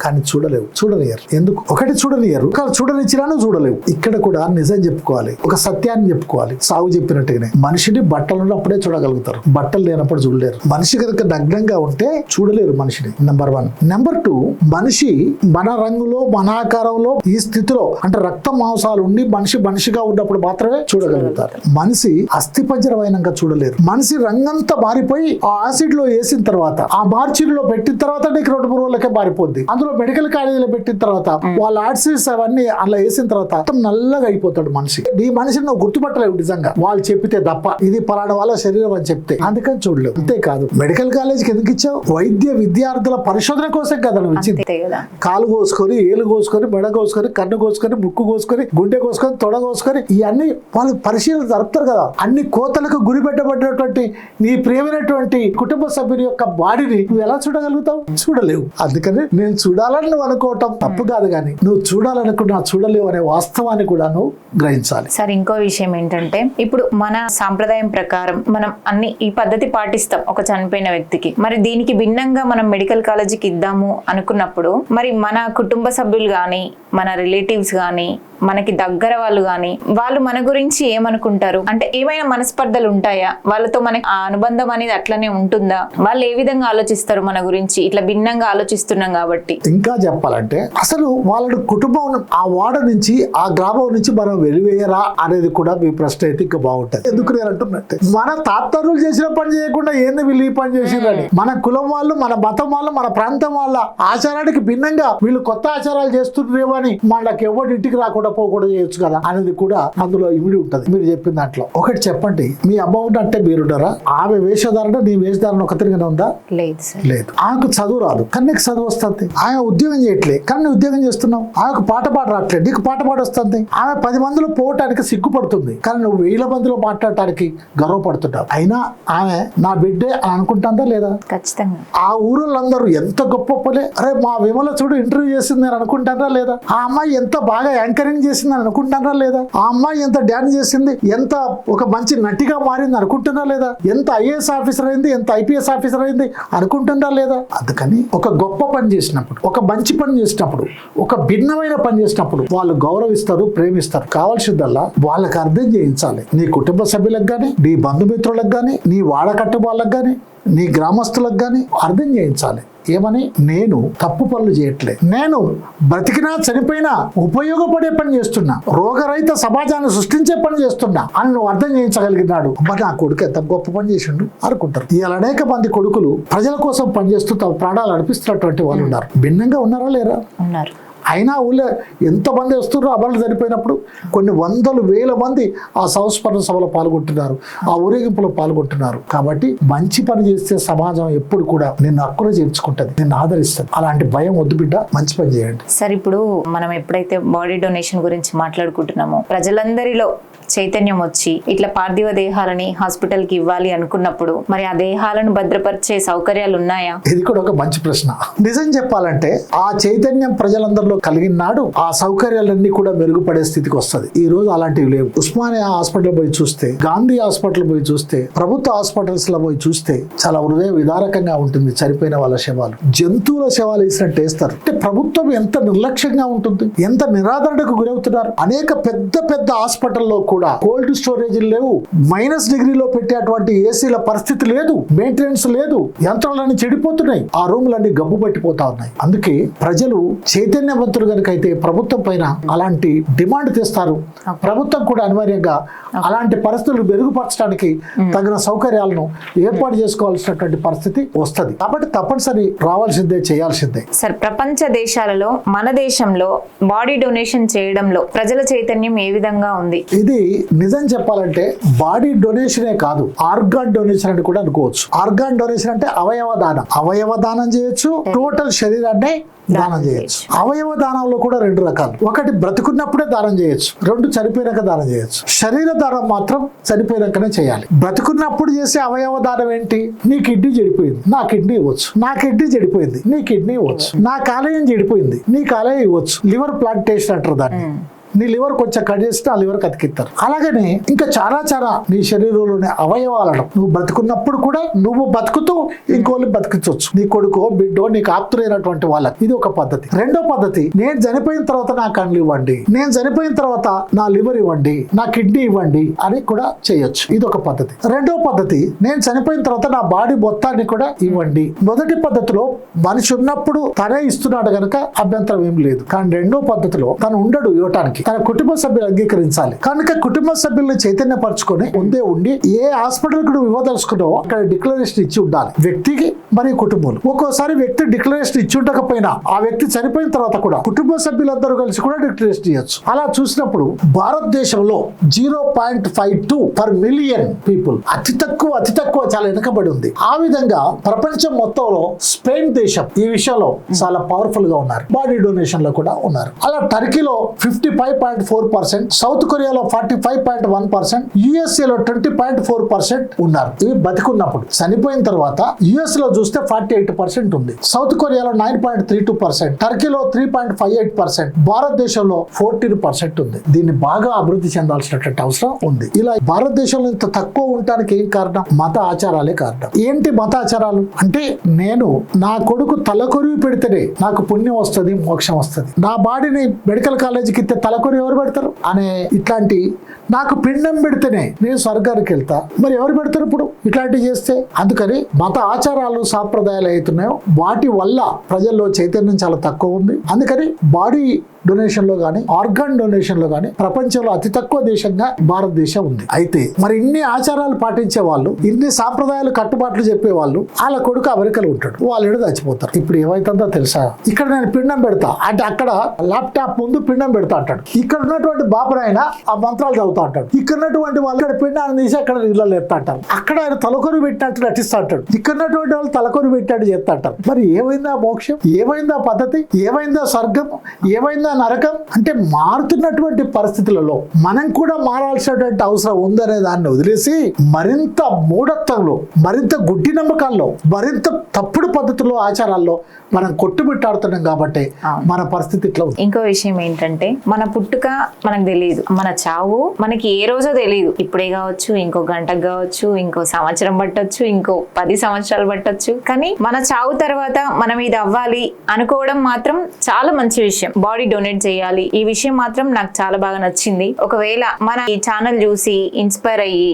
కానీ చూడలేవు చూడనియరు ఎందుకు? ఒకటి చూడనియరు కానీ చూడనిచ్చినా చూడలేవు. ఇక్కడ కూడా నిజం చెప్పుకోవాలి ఒక సత్యాన్ని చెప్పుకోవాలి. సాగు చెప్పినట్టుగానే మనిషిని బట్టలు ఉన్నప్పుడే చూడగలుగుతారు. బట్టలు లేనప్పుడు చూడలేరు. మనిషి కనుక నగ్నంగా ఉంటే చూడలేరు మనిషిని. నెంబర్ వన్ నెంబర్ టూ మనిషి మన రంగులో మన ఆకారంలో ఈ స్థితిలో అంటే రక్త మాంసాలు ఉండి మనిషి మనిషిగా ఉన్నప్పుడు మాత్రమే చూడగలుగుతారు. మనిషి అస్థిపంజరమైనాక చూడలేరు. మనిషి రంగంతా మారిపోయి ఆ యాసిడ్లో వేసిన తర్వాత ఆ మార్చిలో పెట్టిన తర్వాత నీకు రెండు మూడు రోజులకే మారిపోద్ది. అందులో మెడికల్ కాలేజీలో పెట్టిన తర్వాత వాళ్ళ ఆర్ట్స్ అవన్నీ అలా వేసిన తర్వాత మొత్తం నల్లగా అయిపోతాడు మనిషి. ఈ మనిషిని నువ్వు గుర్తుపట్టలేవు నిజంగా. వాళ్ళు చెప్పితే తప్ప ఇది పలానా వాళ్ళ శరీరం అని చెప్తే. అందుకని చూడలేవు. అంతేకాదు మెడికల్ కాలేజీకి ఎందుకు ఇచ్చావు? వైద్య విద్యార్థుల పరిశోధన కోసం కదా నువ్వు ఇచ్చింది. కాలు కోసుకొని ఏలు కోసుకొని మెడ కోసుకొని కన్ను కోసుకొని ముక్కు కోసుకొని గుండె కోసుకొని తొడ కోసుకొని ఇవన్నీ వాళ్ళు పరిశీలన జరుపుతారు కదా. అన్ని కోతలకు గురి పెట్టబడినటువంటి నీ ప్రియమైనటువంటి కుటుంబ సభ్యుని యొక్క బాడీని నువ్వు ఎలా చూడగలుగుతావు? చూడలేవు. అందుకని నేను చూడాలని నువ్వు అనుకోవటం తప్పు కాదు కానీ నువ్వు చూడాలనుకున్నా చూడలేవు అనే వాస్తవాన్ని కూడా నువ్వు గ్రహించాలి. సార్ ఇంకో విషయం ఏంటంటే ఇప్పుడు మన సాంప్రదాయం ప్రకారం మనం అన్ని ఈ పద్ధతి పాటిస్తాం ఒక చనిపోయిన వ్యక్తికి. మరి దీనికి భిన్నంగా మనం మెడికల్ కాలేజీకి ఇద్దాము అనుకున్నప్పుడు మరి మన కుటుంబ సభ్యులు కానీ మన రిలేటివ్స్ కానీ మనకి దగ్గర వాళ్ళు కానీ వాళ్ళు మన గురించి ఏమనుకుంటారు? అంటే ఏమైనా మనస్పర్ధలు ఉంటాయా? వాళ్ళతో మనకి ఆ అనుబంధం అనేది అట్లనే ఉంటుందా? వాళ్ళు ఏ విధంగా ఆలోచిస్తారు మన గురించి? ఇట్లా భిన్నంగా ఆలోచిస్తున్నాం కాబట్టి. ఇంకా చెప్పాలంటే అసలు వాళ్ళ కుటుంబం ఆ వాడ నుంచి ఆ గ్రామం నుంచి మనం వెలివేయరా అనేది కూడా మీ ప్రశ్న అయితే ఇంకా బాగుంటది. ఎందుకు నేను అంటున్నట్టే మన తాతరులు చేసిన పని చేయకుండా ఏంది వీళ్ళు ఈ పని చేసిరని మన కులం వాళ్ళు మన మతం వాళ్ళు మన ప్రాంతం వాళ్ళ ఆచారానికి భిన్నంగా వీళ్ళు కొత్త ఆచారాలు చేస్తున్నారేమో అని వాళ్ళకి ఎవరి ఇంటికి రాకుండా పోకుండా చేయొచ్చు కదా అనేది కూడా అందులో ఇమిడి ఉంటది. మీరు చెప్పిన దాంట్లో. ఒకటి చెప్పండి. మీ అమ్మ ఉన్నట్టే మీరుంటారా ఆమె వేషధారణ నీ వేషధారణ ఒక తిరిగిన ఉందా? లేదు లేదు. ఆమెకు చదువు రాదు. కానీ నీకు చదువు వస్తుంది. ఆమె ఉద్యోగం చేయట్లే. కానీ ఉద్యోగం చేస్తున్నావు. ఆమెకు పాట పాట రావట్లేదు నీకు పాట పాట వస్తుంది ఆమె పది మందిలో పోవటానికి సిగ్గుపడుతుంది. కానీ నువ్వు వేల మందిలో మాట్లాడటానికి గర్వపడుతున్నావు అయినా ఆమె నా బిడ్డే అని అనుకుంటుందా లేదా? ఖచ్చితంగా. ఆ ఊరోళ్ళందరూ ఎంత గొప్ప పలే అరే మా విమల చూడు ఇంటర్వ్యూ చేసింది అని అనుకుంటారా లేదా? ఆ అమ్మాయి ఎంత బాగా యాంకరింగ్ చేసింది అని అనుకుంటారా లేదా? ఆ అమ్మాయి ఎంత డ్యాన్స్ చేసింది? ఎంత ఒక మంచి నటిగా మారింది అనుకుంటున్నా లేదా? ఎంత ఐఏఎస్ ఆఫీసర్ అయింది? ఎంత ఐపీఎస్ ఆఫీసర్ అయింది అనుకుంటున్నా లేదా? అందుకని ఒక గొప్ప పని చేసినప్పుడు ఒక మంచి పని చేసినప్పుడు ఒక భిన్నమైన పని చేసినప్పుడు వాళ్ళు గౌరవిస్తారు ప్రేమిస్తారు. కావాల్సిందల్లా వాళ్ళకి అర్థం చేయించాలి. నీ కుటుంబ సభ్యులకు కానీ నీ బంధుమిత్రులకు కానీ నీ వాడకట్టు వాళ్ళకు కానీ నీ గ్రామస్తులకు కానీ అర్థం చేయించాలి. ఏమని? నేను తప్పు పనులు చేయట్లే. నేను బ్రతికినా చనిపోయినా ఉపయోగపడే పని చేస్తున్నా. రోగరహిత సమాజాన్ని సృష్టించే పని చేస్తున్నా అని నువ్వు అర్థం చేయించగలిగినాడు. మరి నా కొడుకు ఎంత గొప్ప పని చేసిండు? అనుకుంటారు. ఇలా అనేక మంది కొడుకులు ప్రజల కోసం పనిచేస్తూ తమ ప్రాణాలు నడిపిస్తున్నటువంటి వాళ్ళు ఉన్నారు. భిన్నంగా ఉన్నారా లేరా? ఉన్నారు. అయినా ఊళ్ళో ఎంతమంది వస్తున్నారు అమలు చనిపోయినప్పుడు? కొన్ని వందలు వేల మంది ఆ సంస్మరణ సభలో పాల్గొంటున్నారు ఆ ఊరేగింపులో పాల్గొంటున్నారు. కాబట్టి మంచి పని చేస్తే సమాజం ఎప్పుడు కూడా నిన్ను హక్కున చేర్చుకుంటుంది నిన్ను ఆదరిస్తుంది. అలాంటి భయం వద్దు బిడ్డ మంచి పని చేయండి. సార్ ఇప్పుడు మనం ఎప్పుడైతే బాడీ డొనేషన్ గురించి మాట్లాడుకుంటున్నామో ప్రజలందరిలో చైతన్యం వచ్చి ఇట్లా పార్థివ దేహాలని హాస్పిటల్కి ఇవ్వాలి అనుకున్నప్పుడు మరి ఆ దేహాలను భద్రపరిచే సౌకర్యాలు ఉన్నాయా? ఇది కూడా ఒక మంచి ప్రశ్న. నిజం చెప్పాలంటే ఆ చైతన్యం ప్రజలందరిలో రాష్ట్రంలో కలిగిన నాడు ఆ సౌకర్యాలన్నీ కూడా మెరుగుపడే స్థితికి వస్తది. ఈ రోజు అలాంటివి లేవు. ఉస్మానియా హాస్పిటల్ పోయి చూస్తే గాంధీ హాస్పిటల్ పోయి చూస్తే ప్రభుత్వ హాస్పిటల్స్లో పోయి చూస్తే చాలా హృదయ విదారకంగా ఉంటుంది చనిపోయిన వాళ్ళ శవాలు. జంతువుల శవాలు వేసినట్టు వేస్తారు. అంటే ప్రభుత్వం ఎంత నిర్లక్ష్యంగా ఉంటుంది ఎంత నిరాదరణకు గురవుతున్నారు. అనేక పెద్ద పెద్ద హాస్పిటల్లో కూడా కోల్డ్ స్టోరేజ్ లేవు. మైనస్ డిగ్రీలో పెట్టేటువంటి ఏసీల పరిస్థితి లేదు మెయింటెనెన్స్ లేదు యంత్రాలన్నీ చెడిపోతున్నాయి. ఆ రూములన్నీ గబ్బు పట్టిపోతా ఉన్నాయి. అందుకే ప్రజలు చైతన్యవంతులు కనుక అయితే ప్రభుత్వం పైన అలాంటి డిమాండ్ తెస్తారు. ప్రభుత్వం కూడా అనివార్యంగా అలాంటి పరిస్థితులు మెరుగుపరచడానికి తగిన సౌకర్యాలను ఏర్పాటు చేసుకోవాల్సినటువంటి పరిస్థితి వస్తది. కాబట్టి తప్పనిసరి రావాల్సిందే చేయాల్సిందే. సార్ ప్రపంచ దేశాలలో మన దేశంలో బాడీ డొనేషన్ చేయడంలో ప్రజల చైతన్యం ఏ విధంగా ఉంది? ఇది నిజం చెప్పాలంటే బాడీ డొనేషనే కాదు ఆర్గాన్ డొనేషన్ అని కూడా అనుకోవచ్చు. ఆర్గాన్ డొనేషన్ అంటే అవయవ దానం. అవయవ దానం చేయొచ్చు టోటల్ శరీరాన్ని దానం చేయొచ్చు. అవయవ దానంలో కూడా రెండు రకాలు. ఒకటి బ్రతుకున్నప్పుడే దానం చేయొచ్చు. రెండు చనిపోయినాక దానం చేయొచ్చు. శరీర దానం మాత్రం చనిపోయినాకనే చేయాలి. బ్రతుకున్నప్పుడు చేసే అవయవ దానం ఏంటి? నీ కిడ్నీ చెడిపోయింది. నా కిడ్నీ ఇవ్వచ్చు. నా కిడ్నీ చెడిపోయింది. నీ కిడ్నీ ఇవ్వచ్చు. నా కాలేయం చెడిపోయింది. నీ కాలేయం ఇవ్వచ్చు. లివర్ ప్లాంటేషన్ అంటారు దాన్ని. నీ లివర్ కొంచెం కట్ చేస్తే ఆ లివర్ కతికిస్తారు. అలాగనే ఇంకా చాలా చాలా నీ శరీరంలోని అవయవాలను నువ్వు బతుకున్నప్పుడు కూడా నువ్వు బతుకుతూ ఇంకోళ్ళు బతికించవచ్చు. నీ కొడుకో బిడ్డో నీకు ఆప్తులైనటువంటి వాళ్ళకి ఇది ఒక పద్ధతి. రెండో పద్ధతి నేను చనిపోయిన తర్వాత నా కళ్ళు ఇవ్వండి. నేను చనిపోయిన తర్వాత నా లివర్ ఇవ్వండి. నా కిడ్నీ ఇవ్వండి అని కూడా చేయొచ్చు. ఇది ఒక పద్ధతి. రెండో పద్ధతి నేను చనిపోయిన తర్వాత నా బాడీ మొత్తాన్ని కూడా ఇవ్వండి. మొదటి పద్ధతిలో మనిషి ఉన్నప్పుడు తనే ఇస్తున్నాడు కనుక అభ్యంతరం ఏం లేదు. కానీ రెండో పద్ధతిలో తను ఉండడు ఇవ్వటానికి. తన కుటుంబ సభ్యులు అంగీకరించాలి. కనుక కుటుంబ సభ్యులను చైతన్యపరచుకొని ముందే ఉండి ఏ హాస్పిటల్కు నువ్వు ఇవ్వదలుచుకున్నావో అక్కడ డిక్లరేషన్ ఇచ్చి ఉండాలి. వ్యక్తికి మరియు కుటుంబం. ఒక్కోసారి వ్యక్తి డిక్లరేషన్ ఇచ్చి ఉండకపోయినా ఆ వ్యక్తి చనిపోయిన తర్వాత కూడా కుటుంబ సభ్యులందరూ కలిసి కూడా డిక్లరేషన్ ఇవ్వచ్చు అలా చూసినప్పుడు భారతదేశంలో zero point five two per million people అతి తక్కువ అతి తక్కువ చాలా వెనుకబడి ఉంది. ఆ విధంగా ప్రపంచం మొత్తంలో స్పెయిన్ దేశం ఈ విషయంలో చాలా పవర్ఫుల్గా ఉన్నారు. బాడీ డొనేషన్లో కూడా ఉన్నారు. అలా టర్కీలో fifty five point four percent south కొరియాలో forty five point one percent USA లో ట్వంటీ పాయింట్ ఫోర్ పర్సెంట్ ఉన్నారు. ఇవి బతికున్నప్పుడు చనిపోయిన తర్వాత యుఎస్లో చూస్తే ఫార్టీ ఎయిట్ పర్సెంట్ ఉంది. సౌత్ కొరియాలో nine point three two percent టర్కీలో three point five eight percent భారతదేశంలో ఫోర్టీన్ పర్సెంట్ ఉంది. దీన్ని బాగా అభివృద్ధి చెందాల్సినటువంటి అవసరం ఉంది. ఇలా భారతదేశంలో ఇంత తక్కువ ఉండటానికి ఏం కారణం? మత ఆచారాలే కారణం. ఏంటి మత ఆచారాలు? అంటే నేను నా కొడుకు తలకొరివి పెడితేనే నాకు పుణ్యం వస్తుంది మోక్షం వస్తుంది. నా బాడీని మెడికల్ కాలేజీకి ఇస్తే తలకొరి ఎవరు పెడతారు? అనే ఇట్లాంటి నాకు పిండం పెడితేనే నేను స్వర్గానికి వెళ్తా. మరి ఎవరు పెడతారు ఇప్పుడు? ఇట్లాంటివి చేస్తే? అందుకని మత ఆచారాలు సాంప్రదాయాలు అవుతున్నాయో వాటి వల్ల ప్రజల్లో చైతన్యం చాలా తక్కువ ఉంది. అందుకని బాడీ డొనేషన్లో కానీ ఆర్గాన్ డొనేషన్లో కానీ ప్రపంచంలో అతి తక్కువ దేశంగా భారతదేశం ఉంది. అయితే మరి ఇన్ని ఆచారాలు పాటించే వాళ్ళు ఇన్ని సాంప్రదాయాలు కట్టుబాట్లు చెప్పే వాళ్ళు వాళ్ళ కొడుకు అమెరికాలో ఉంటాడు. వాళ్ళు చచ్చిపోతారు. ఇప్పుడు ఏమైతుందో తెలుసా? ఇక్కడ నేను పిండం పెడతా. అంటే అక్కడ ల్యాప్టాప్ ముందు పిండం పెడతా అంటాడు. ఇక్కడ ఉన్నటువంటి బాబురాయన ఆ మంత్రాలు చదువుతా అంటాడు. ఇక్కడ ఉన్నటువంటి వాళ్ళు ఇక్కడ పిండాన్ని తీసి అక్కడ నీళ్ళలో ఎత్తా అంటారు. అక్కడ ఆయన తలకొని పెట్టినట్టు నటిస్తా అంటాడు. ఇక్కడ ఉన్నటువంటి వాళ్ళు తలకొరి పెట్టినట్టు చేస్తా అంటారు. మరి ఏమైందా మోక్షం? ఏమైందా పద్ధతి? ఏమైందా స్వర్గం? ఏమైందా నరకం? అంటే మారుతున్నటువంటి పరిస్థితులలో మనం కూడా మారాల్సినటువంటి అవసరం ఉందనే దాన్ని వదిలేసి మరింత మూఢత్వంలో మరింత గుడ్డి నమ్మకాల్లో మరింత తప్పుడు పద్ధతుల్లో ఆచారాల్లో మనం కొట్టుబిట్టాడుతున్నాం కాబట్టి మన పరిస్థితి ఇట్లా ఉంది. ఇంకో విషయం ఏంటంటే మన పుట్టుక మనకు తెలియదు. మన చావు మనకి ఏ రోజో తెలియదు. ఇప్పుడే కావచ్చు ఇంకో గంటకు కావచ్చు ఇంకో సంవత్సరం పట్టొచ్చు ఇంకో పది సంవత్సరాలు పట్టొచ్చు. కానీ మన చావు తర్వాత మనం ఇది అవ్వాలి అనుకోవడం మాత్రం చాలా మంచి విషయం. బాడీ డొనేట్ చేయాలి. ఈ విషయం మాత్రం నాకు చాలా బాగా నచ్చింది. ఒకవేళ మన ఈ ఛానల్ చూసి ఇన్స్పైర్ అయ్యి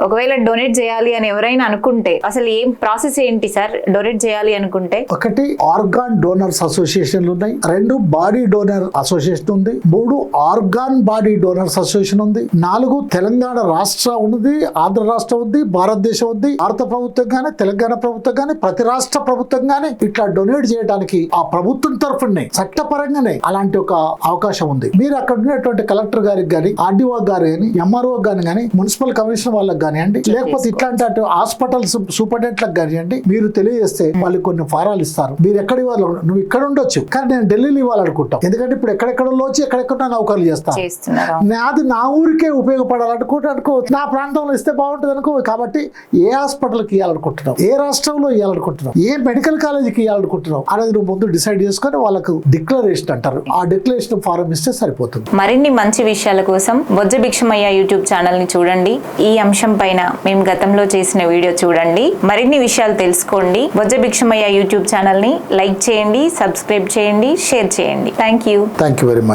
ఒకవేళ డొనేట్ చేయాలి అని ఎవరైనా అనుకుంటే అసలు ఏం ప్రాసెస్ ఏంటి సార్? డొనేట్ చేయాలి అనుకుంటే? ఒకటి ఆర్గాన్ డోనర్స్ అసోసియేషన్లు ఉన్నాయి. రెండు బాడీ డోనర్ అసోసియేషన్ ఉంది. మూడు ఆర్గాన్ బాడీ డోనర్స్ అసోసియేషన్ ఉంది. నాలుగు తెలంగాణ రాష్ట్ర ఉంది ఆంధ్ర రాష్ట్రం ఉంది భారతదేశం ఉంది. భారత ప్రభుత్వం గానీ తెలంగాణ ప్రభుత్వం గానీ ప్రతి రాష్ట్ర ప్రభుత్వం గానీ ఇట్లా డొనేట్ చేయడానికి ఆ ప్రభుత్వం తరఫునే చట్టపరంగానే అలాంటి ఒక అవకాశం ఉంది. మీరు అక్కడ ఉన్నటువంటి కలెక్టర్ గారికి గానీ ఆర్డీఓ గారు గానీ ఎంఆర్ఓ గారు గానీ మున్సిపల్ కమిషనర్ వాళ్ళకి కానివ్వండి లేకపోతే ఇట్లాంటి అటు హాస్పిటల్స్ సూపరింటెండెంట్లకు కానివ్వండి మీరు తెలియజేస్తే వాళ్ళు కొన్ని ఫారాలు ఇస్తారు. మీరు ఎక్కడ ఇవ్వాలి నువ్వు ఇక్కడ ఉండొచ్చు కానీ నేను ఢిల్లీలో ఇవ్వాలనుకుంటాం. ఎందుకంటే ఇప్పుడు ఎక్కడెక్కడ వచ్చి ఎక్కడెక్కడ నౌకర్లు చేస్తాను నాది నా ఊరికే ఉపయోగపడాలనుకుంటే అనుకోవచ్చు. నా ప్రాంతంలో ఇస్తే బాగుంటుంది అనుకో కాబట్టి ఏ హాస్పిటల్కి ఇవ్వాలనుకుంటున్నావు? ఏ రాష్ట్రంలో ఇవ్వాలనుకుంటున్నావు? ఏ మెడికల్ కాలేజీకి ఇవ్వాలనుకుంటున్నావు? అనేది నువ్వు ముందు డిసైడ్ చేసుకొని వాళ్ళకు డిక్లరేషన్ అంటారు. ఆ డిక్లరేషన్ ఫారం ఇస్తే సరిపోతుంది. మరిన్ని మంచి విషయాల కోసం బొజ్జ భిక్షమయ్య యూట్యూబ్ ఛానల్ని చూడండి. ఈ అంశం పైన మేము గతంలో చేసిన వీడియో చూడండి. మరిన్ని విషయాలు తెలుసుకోండి. బొజ్జ భిక్షమయ్య యూట్యూబ్ ఛానల్ని లైక్ చేయండి సబ్స్క్రైబ్ చేయండి షేర్ చేయండి. Thank you. Thank you very much